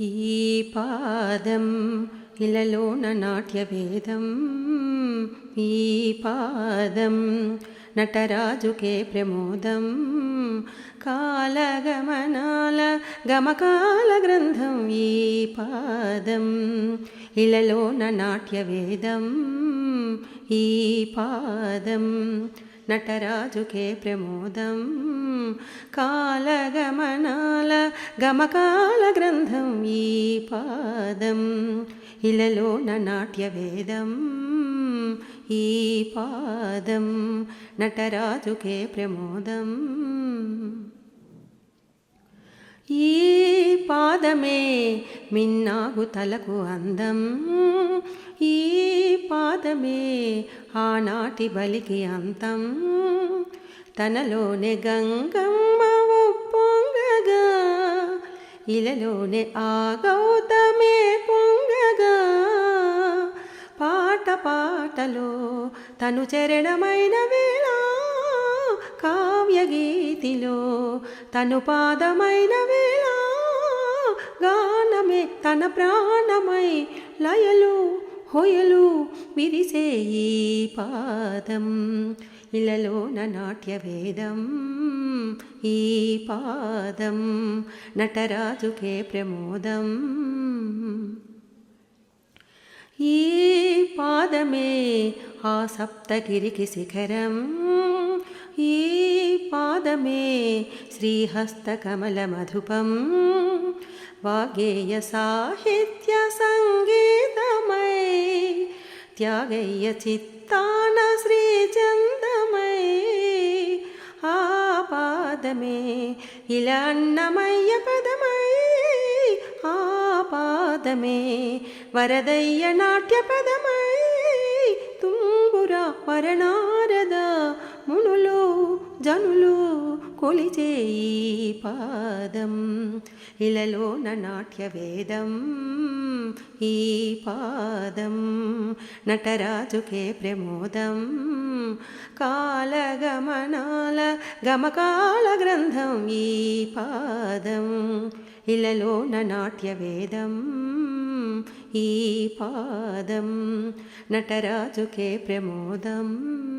ఈ పాదం ఇలలోన నాట్యభేదం. ఈ పాదం నటరాజుకే ప్రమోదం. కాలగమనాల గమకాల గ్రంథం. ఈ పాదం ఇలలోన నాట్యవేదం ఈ పాదం నటరాజుకే ప్రమోదం. కాలగమనాల గమకాల గ్రంథం. పాదం ఇలలోన నాట్యవేదం ఈ పాదం నటరాజుకే ప్రమోదం. ఈ పాదమే మిన్నాగు తలకు అందం ఈ పాదమే ఆనాటి బలికి అంతం. తనలోనే గంగం ఇలలోనే ఆ గౌతమే పొంగగా. పాట పాటలో తను చరణమైన వేళ కావ్యగీతిలో తను పాదమైన వేళ గానమే తన ప్రాణమై లయలు హొయలు విరిసే ఈ పాదం. ఇలలోన నాట్యవేదం ఈ పాదం నటరాజుకే ప్రమోదం ఈ పాదమే ఆ సప్తగిరికి శిఖరం ఈ పాదమే శ్రీహస్తకమల మధుపం వాగేయ సాహిత్య సంగీతమై త్యాగయ్య చిత్తాన శ్రీచందమై ఆ పాదమే. ఇలా అన్నమయ్య పదమై ఆ పాదమే. వరదయ్య నాట్య పదమై తుంగుర వరణారద మునులు జనులు కొలిచే పాదం. ఇలలోన నాట్య వేదం ఈ పాదం. నటరాజుకే ప్రమోదం కాలగమనాల గమకాల గ్రంథం ఈ పాదం. ఇలలోన నాట్య వేదం ఈ పాదం. నటరాజుకే ప్రమోదం.